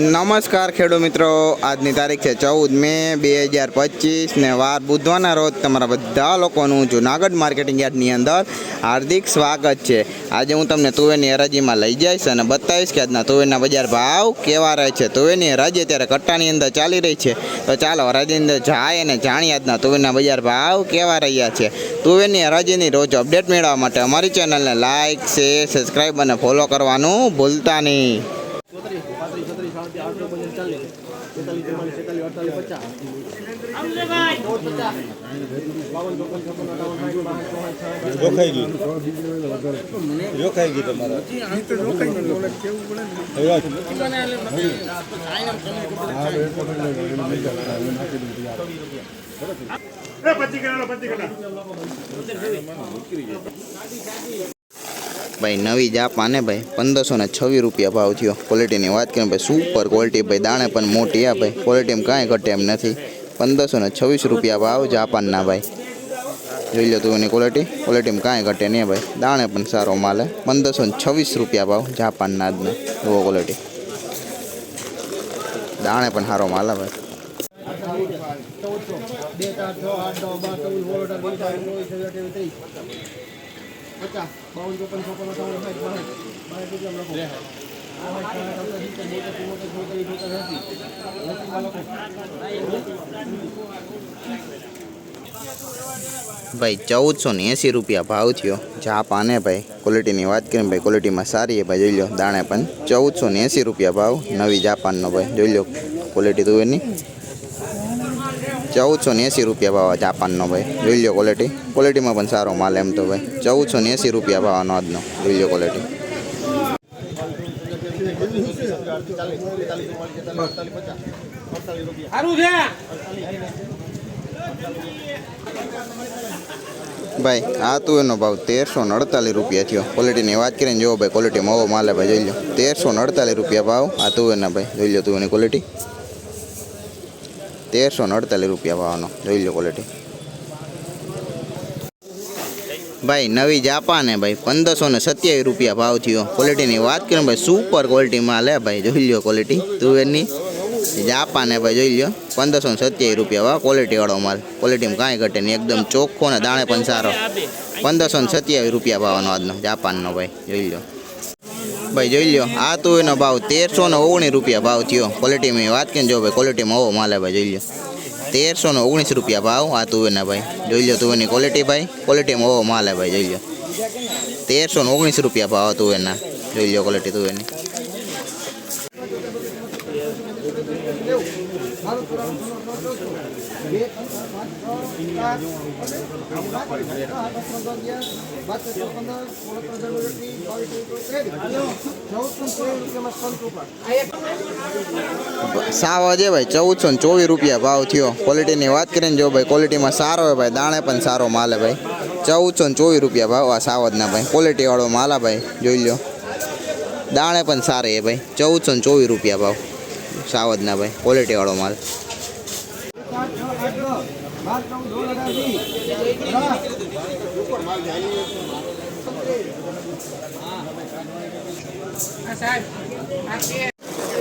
નમસ્કાર ખેડૂત મિત્રો, આજની તારીખ છે ચૌદ મે બે હજાર પચીસ ને વાર બુધવારના રોજ તમારા બધા લોકોનું જુનાગઢ માર્કેટિંગ યાર્ડની અંદર હાર્દિક સ્વાગત છે. આજે હું તમને તુવેરની હરાજીમાં લઈ જઈશ અને બતાવીશ કે આજના તુવેરના બજાર ભાવ કેવા રહે છે. તુવેરની હરાજી અત્યારે કટ્ટાની અંદર ચાલી રહી છે. તો ચાલો હરાજીની અંદર જાય અને જાણીએ આજના તુવેરના બજાર ભાવ કેવા રહ્યા છે. તુવેરની હરાજીની રોજ અપડેટ મેળવવા માટે અમારી ચેનલને લાઇક શેર, સબસ્ક્રાઈબ અને ફોલો કરવાનું ભૂલતા નહીં. આઠસો પંચાસ ચાલીસ તેતાલીસ ચુમ્માલીસ છેતાલીસ અડતાલીસ પચાસ ચૌદ પચાસ બાવન ચોપન છપ્પન અઠાવન સાઠ બાસઠ ચોસઠ ભાઈ, નવી જાપાને ભાઈ. પંદરસો ને છવ્વીસ રૂપિયા ભાવ થયો. ક્વોલિટીની વાત કરીએ ભાઈ સુપર ક્વોલિટી ભાઈ, દાણે પણ મોટી આ ભાઈ. ક્વોલિટીમાં કાંઈ ઘટે એમ નથી. પંદરસો ને છવ્વીસ રૂપિયા ભાવ જાપાનના ભાઈ. જોઈ લો તું એની ક્વોલિટી ક્વોલિટીમાં કાંઈ ઘટે નહીં ભાઈ. દાણે પણ સારો માલ પંદરસો ને છવ્વીસ રૂપિયા ભાવ જાપાનના આજના જુઓ ક્વોલિટી દાણે પણ સારો માલ ભાઈ. બે ચાર છ આઠ નવ બાર ચૌદ સોળ અઢાર પચાસ બાવન ચોપન છપ્પન અઠાવન સાઠ બાસઠ બાસઠ રૂપિયા લખો આઠ સાઠ અડસઠ સિત્તેર બોતેર ચુમ્મોતેર ચોતેર ચોતેર એંસી એંસીમાં લખો ભાઈ ચૌદસો ને એંસી રૂપિયા ભાવ થયો. જાપાને ભાઈ ક્વોલિટીની વાત કરીએ ભાઈ ક્વોલિટીમાં સારી છે ભાઈ, જોઈ લો, દાણે પણ ચૌદસો ને એંસી રૂપિયા ભાવ, નવી જાપાનનો ભાઈ, જોઈ લો ક્વોલિટી તું એની ચૌદસો ને એંસી રૂપિયા ભાવ જાપાનનો ભાઈ. જોઈ લો ક્વોલિટી ક્વોલિટીમાં પણ સારો માલ એમ તો ભાઈ. ચૌદસો ને એંસી રૂપિયા ભાવનો આજનો. જોઈ લો ક્વોલિટી ભાઈ આ તું એનો ભાવ તેરસો ને અડતાલીસ રૂપિયા થયો. ક્વોલિટીની વાત કરીને જોવો ભાઈ ક્વોલિટીમાં મોવો માલે ભાઈ જોઈ લો તેરસો ને અડતાલીસ રૂપિયા ભાવ આ તું એના ભાઈ. જોઈ લો તું એની ક્વોલિટી તેરસો અડતાલીસ રૂપિયા ભાવનો. જોઈ લો ક્વોલિટી ભાઈ, નવી જાપાને ભાઈ. પંદરસો ને સત્યાવીસ રૂપિયા ભાવ થયો. ક્વોલિટીની વાત કરીએ ભાઈ સુપર ક્વોલિટી માલ હે ભાઈ. જોઈ લો ક્વોલિટી તુવેરની. જાપાને ભાઈ, જોઈ લો. પંદરસો ને સત્યાવીસ રૂપિયા ભાવ ક્વોલિટીવાળો માલ. ક્વોલિટીમાં કાંઈ ઘટે નહીં. એકદમ ચોખ્ખો ને દાણે પણ સારો. પંદરસો ને સત્યાવીસ રૂપિયા ભાવનો આજનો જાપાનનો ભાઈ. જોઈ લો. ભાઈ જોઈ લો આ તું એનો ભાવ તેરસો ને ઓગણીસ રૂપિયા ભાવ થયો. ક્વોલિટીમાં વાત કરીને જો ભાઈ ક્વોલિટીમાં ઓવો માલે ભાઈ, જોઈ લો તેરસો ને ઓગણીસ રૂપિયા ભાવ આ તુવેરના ભાઈ. જોઈ લો તુવેરની ક્વોલિટી ભાઈ. ક્વોલિટીમાં ઓવો માલે ભાઈ, જોઈ લો તેરસો ને ઓગણીસ રૂપિયા ભાવ તુવેરના જોઈ લો ક્વોલિટી તુવેરની સાવ છે ભાઈ, ચૌદસો ને ચોવીસ રૂપિયા ભાવ થયો. ક્વોલિટીની વાત કરીને જો ભાઈ ક્વોલિટીમાં સારો હોય ભાઈ, દાણે પણ સારો માલે ભાઈ. ચૌદસો ને ચોવીસ રૂપિયા ભાવ આ સાવજના ભાઈ. ક્વોલિટીવાળો માલ ભાઈ, જોઈ લો દાણે પણ સારી હે ભાઈ, ચૌદસો ને ચોવીસ રૂપિયા ભાવ. સાવજના ભાઈ ક્વોલિટીવાળો માલ.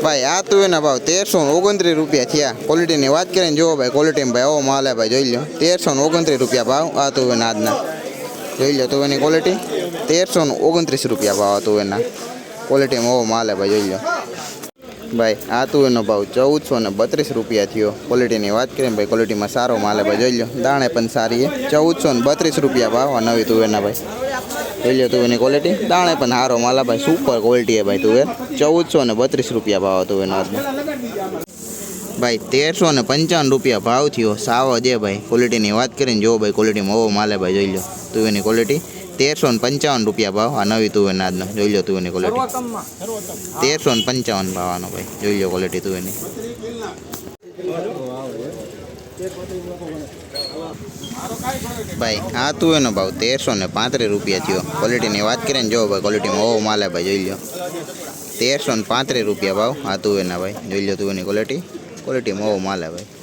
ભાઈ, આ તું એના ભાવ તેરસો ઓગણત્રીસ રૂપિયા થયા. ક્વોલિટીની વાત કરીને જુઓ ભાઈ ક્વોલિટીમાં ભાઈ આવો માલ ભાઈ, જોઈ લો તેરસો ઓગણત્રીસ રૂપિયા ભાવ, આ તું એના આજના. જોઈ લો તું એની ક્વોલિટી તેરસો ઓગણત્રીસ રૂપિયા ભાવ આ તું એના. ક્વોલિટીમાં આવો માલ હે ભાઈ, જોઈ લો ભાઈ, આ તું એનો ભાવ ચૌદસો ને બત્રીસ રૂપિયા થયો. ક્વોલિટીની વાત કરીએ ભાઈ ક્વોલિટીમાં સારો માલ ભાઈ, જોઈ લો દાણે પણ સારી છે. ચૌદસો ને બત્રીસ રૂપિયા ભાવ આ નવી તુવેરના ભાઈ. જોઈ લો તુવેરની ક્વોલિટી દાણે પણ સારો માલ ભાઈ સુપર ક્વોલિટી હે ભાઈ તુવેર ચૌદસો ને બત્રીસ રૂપિયા ભાવ તું એનો આજનો. ભાઈ, તેરસો ને પંચાવન રૂપિયા ભાવ થયો. સાવ જે ભાઈ. ક્વોલિટીની વાત કરીને જો ભાઈ ક્વોલિટીમાં ઓવો માલે ભાઈ, જોઈ લો તુવેરની ક્વોલિટી તેરસો ને પંચાવન રૂપિયા ભાવ. આ નવી તુવેરના આજનો. જોઈ લો તુવેરની ક્વોલિટી તેરસો ને પંચાવન ભાવનો ભાઈ. જોઈ લો ક્વોલિટી તુવેરની. ભાઈ આ તુવેરનો ભાવ તેરસો ને પાંત્રીસ રૂપિયા થયો. ક્વોલિટીની વાત કરીએ ને જો ભાઈ ક્વોલિટીમાં ઓવો માલે ભાઈ જોઈ લો. તેરસો ને પાંત્રીસ રૂપિયા ભાવ આ તુવેરના ભાઈ. જોઈ લો તુવેરની ક્વોલિટી ક્વોલિટીમાં ઓવો માલે ભાઈ.